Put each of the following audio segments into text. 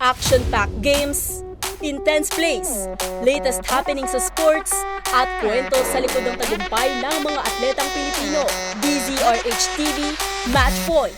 Action-packed games, intense plays, latest happenings sa sports, at kwento sa likod ng tagumpay ng mga atletang Pilipino. DZRH TV, Match Point.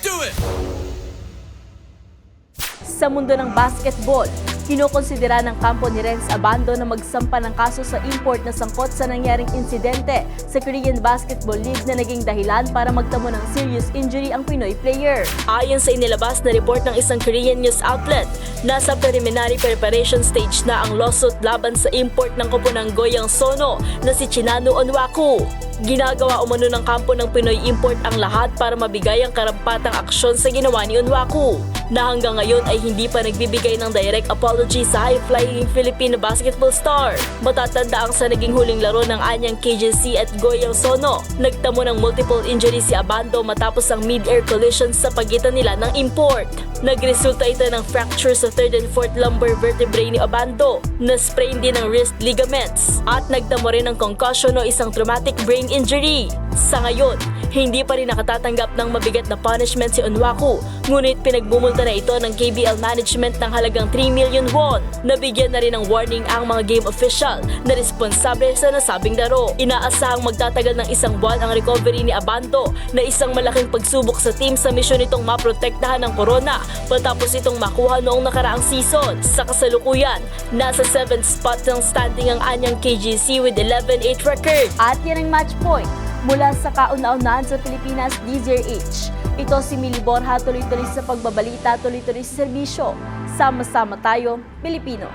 Sa mundo ng basketball, kinokonsidera ng kampo ni Renz Abando na magsampa ng kaso sa import na sangkot sa nangyaring insidente sa Korean Basketball League na naging dahilan para magtamo ng serious injury ang Pinoy player. Ayon sa inilabas na report ng isang Korean news outlet, nasa preliminary preparation stage na ang lawsuit laban sa import ng koponang Goyang Sono na si Chinano Onwaku. Ginagawa umano ng kampo ng Pinoy Import ang lahat para mabigay ang karampatang aksyon sa ginawa ni Onwaku na hanggang ngayon ay hindi pa nagbibigay ng direct apology sa high-flying Filipino basketball star. Matatanda ang sa naging huling laro ng anyang KJC at Goyang Sono. Nagtamo ng multiple injuries si Abando matapos ang mid-air collision sa pagitan nila ng import. Nagresulta ito ng fracture sa third and fourth lumbar vertebrae ni Abando, na-sprain din ng wrist ligaments, at nagtamo rin ng concussion o isang traumatic brain injury. Sa ngayon, hindi pa rin nakatatanggap ng mabigat na punishment si Onwaku, ngunit pinagbumulta na ito ng KBL management ng halagang 3 million won. Nabigyan na rin ng warning ang mga game official na responsable sa nasabing laro. Inaasahang magtatagal ng isang buwan ang recovery ni Abando na isang malaking pagsubok sa team sa misyon nitong maprotektahan ng corona matapos itong makuha noong nakaraang season. Sa kasalukuyan, nasa 7th spot ng standing ang anyang KGC with 11-8 record. At yan ang match point mula sa kauna-unahan sa Pilipinas, DZRH. Ito si Mili Borja, tuloy-tuloy sa pagbabalita, tuloy-tuloy sa serbisyo. Sama-sama tayo, Pilipino.